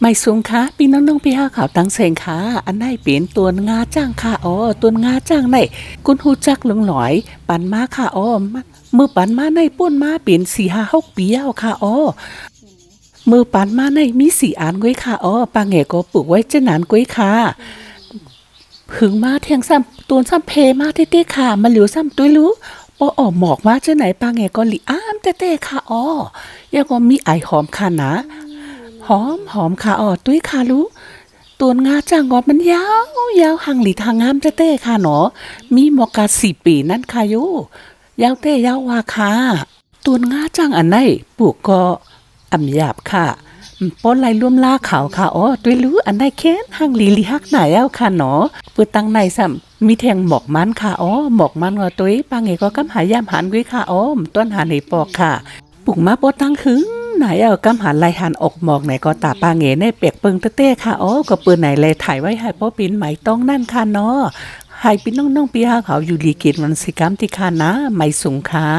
ไม่สูงค่ะพี่น้องน้องพี่ห้าข่าวตังเสงค่ะอันไหนเปลี่ยนตัวงาจ้างค่ะอ๋อตัวงาจ้างไหนกุนหูจักหลงหลอย ปันมาค่ะอ๋อมมือปันมาในป้นมาเปลี่ยนสี่ห้าหกปีแล้วค่ะอ๋อมือปันมาในมีสี่อันก้วยค่ะอ๋อปางแงก็ปลูกไว้เจานานก้วยค่ะผึงมาเทียงซ้ำตัวซ้ำเพมาเต้ๆค่ะมาเหลียวซ้ำตัวรู้ปอออกหมอกมาเจ้าไหนปางแงก็หลีอ้ามเต้ๆค่ะอ๋อยังก็มีไอหอมค่ะนะ หอมหอมค่ะอ๋อตุ้ยค่ะรู้ตัวนงาจ้างงอดมันยาวยาวห่างหลีทางงามเต้ค่ะหนอ มีหมอกาสี่ปีนั่นค่ะโยยาวเต้ยาววาค่ะตัวนงาจ้างอันไหนปลูกก็อ่ำหยาบค่ะป้อนไหลร่วมล่าขาวค่ะอ๋อตุ้ยรู้อันไหนแค้นห่างหลีหลีฮักไหนเอาค่ะหนอปิดตั้งในซ้ำมีแทงหมอกมันค่ะอ๋อหมอกมันก็ตุ้ยปางเงก็กำหายามหันกุ้ยค่ะอ๋อต้นหาในปอกค่ะปลูกมาปอตั้งหึง ไหนเอากำหันลายหันอกหมอกไหนก็ตาปาเหงในเปียกเปิงเต้ค่ะอ๋อก็ปืนไหนเลยถ่ายไว้ให้พ่อปินไหมต้องนั่นค่ะเนาะให้ปินน้องๆพี่ฮาเขาอยู่ดีกินวันสิกรรมที่ค่ะนะไม่สูงค่ะ